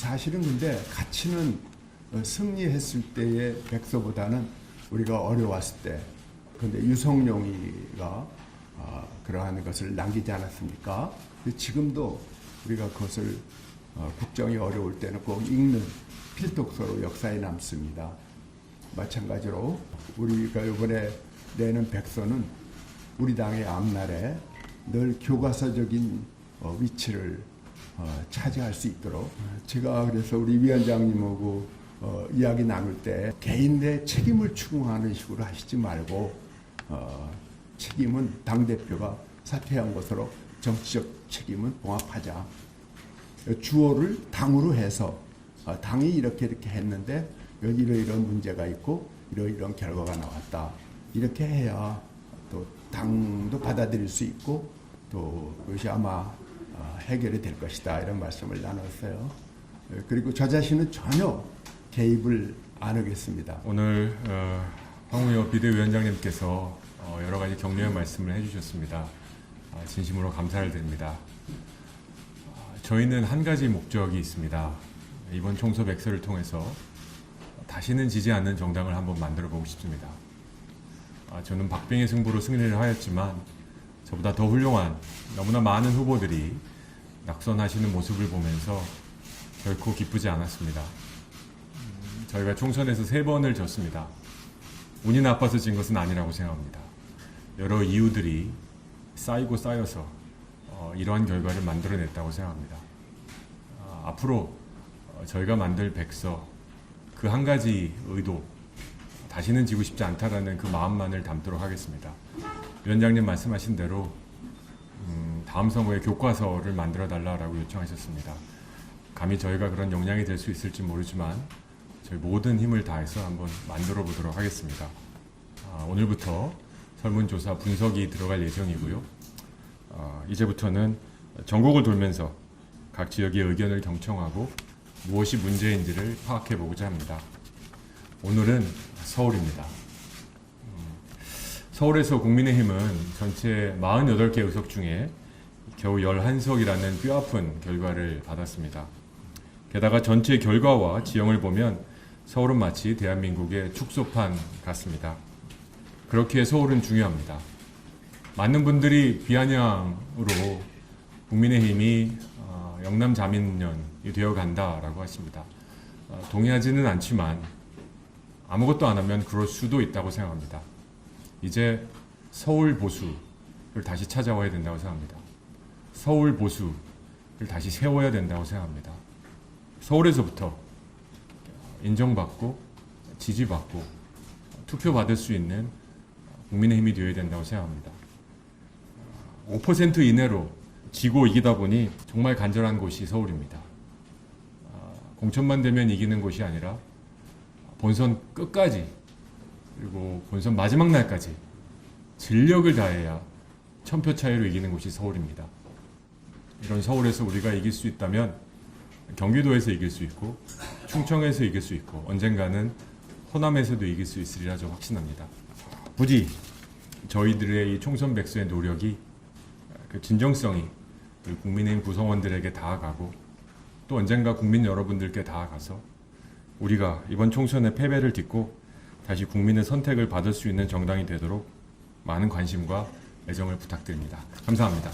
사실은 근데 가치는 어, 승리했을 때의 백서보다는 우리가 어려웠을 때 근데 유성룡이가 아, 그러한 것을 남기지 않았습니까? 지금도 우리가 그것을 어, 국정이 어려울 때는 꼭 읽는 필독서로 역사에 남습니다. 마찬가지로 우리가 이번에 내는 백서는 우리 당의 앞날에 늘 교과서적인 어, 위치를 어, 차지할 수 있도록 제가 그래서 우리 위원장님하고 어, 이야기 나눌 때 개인의 책임을 추궁하는 식으로 하시지 말고 어, 책임은 당 대표가 사퇴한 것으로 정치적 책임은 봉합하자. 주어를 당으로 해서 아, 당이 이렇게 이렇게 했는데 이러이러한 문제가 있고 이러이러한 결과가 나왔다. 이렇게 해야 또 당도 받아들일 수 있고 또 그것이 아마 어, 해결이 될 것이다 이런 말씀을 나눴어요. 예, 그리고 저 자신은 전혀 개입을 안 하겠습니다. 오늘 어, 황우여 비대위원장님께서 어, 여러 가지 격려의 말씀을 해주셨습니다. 아, 진심으로 감사를 드립니다. 아, 저희는 한 가지 목적이 있습니다. 이번 총선 백서를 통해서 다시는 지지 않는 정당을 한번 만들어 보고 싶습니다. 아, 저는 박빙의 승부로 승리를 하였지만 저보다 더 훌륭한 너무나 많은 후보들이 낙선하시는 모습을 보면서 결코 기쁘지 않았습니다. 저희가 총선에서 세 번을 졌습니다. 운이 나빠서 진 것은 아니라고 생각합니다. 여러 이유들이 쌓이고 쌓여서 어, 이러한 결과를 만들어냈다고 생각합니다. 아, 앞으로 어, 저희가 만들 백서 그 한 가지 의도 다시는 지고 싶지 않다라는 그 마음만을 담도록 하겠습니다. 위원장님 말씀하신 대로 음, 다음 선거에 교과서를 만들어 달라라고 요청하셨습니다. 감히 저희가 그런 역량이 될 수 있을지 모르지만 저희 모든 힘을 다해서 한번 만들어 보도록 하겠습니다. 아, 오늘부터 설문조사 분석이 들어갈 예정이고요. 아, 이제부터는 전국을 돌면서 각 지역의 의견을 경청하고 무엇이 문제인지를 파악해 보고자 합니다. 오늘은 서울입니다. 음, 서울에서 국민의힘은 전체 48개 의석 중에 겨우 11석이라는 뼈아픈 결과를 받았습니다. 게다가 전체 결과와 지형을 보면 서울은 마치 대한민국의 축소판 같습니다. 그렇기에 서울은 중요합니다. 많은 분들이 비아냥으로 국민의힘이 어, 영남 자민련이 되어 간다라고 하십니다. 어, 동의하지는 않지만 아무것도 안 하면 그럴 수도 있다고 생각합니다. 이제 서울 보수를 다시 찾아와야 된다고 생각합니다. 서울 보수를 다시 세워야 된다고 생각합니다. 서울에서부터 인정받고 지지받고 투표받을 수 있는 국민의 힘이 되어야 된다고 생각합니다. 5% 이내로 지고 이기다 보니 정말 간절한 곳이 서울입니다. 아, 공천만 되면 이기는 곳이 아니라 본선 끝까지 그리고 본선 마지막 날까지 전력을 다해야 천표 차이로 이기는 곳이 서울입니다. 이런 서울에서 우리가 이길 수 있다면 경기도에서 이길 수 있고 충청에서 이길 수 있고 언젠가는 호남에서도 이길 수 있으리라 저 확신합니다. 부디 저희들의 이 총선 백서의 노력이 그 진정성이 국민의힘 구성원들에게 다가가고 또 언젠가 국민 여러분들께 다가가서 우리가 이번 총선의 패배를 딛고 다시 국민의 선택을 받을 수 있는 정당이 되도록 많은 관심과 애정을 부탁드립니다. 감사합니다.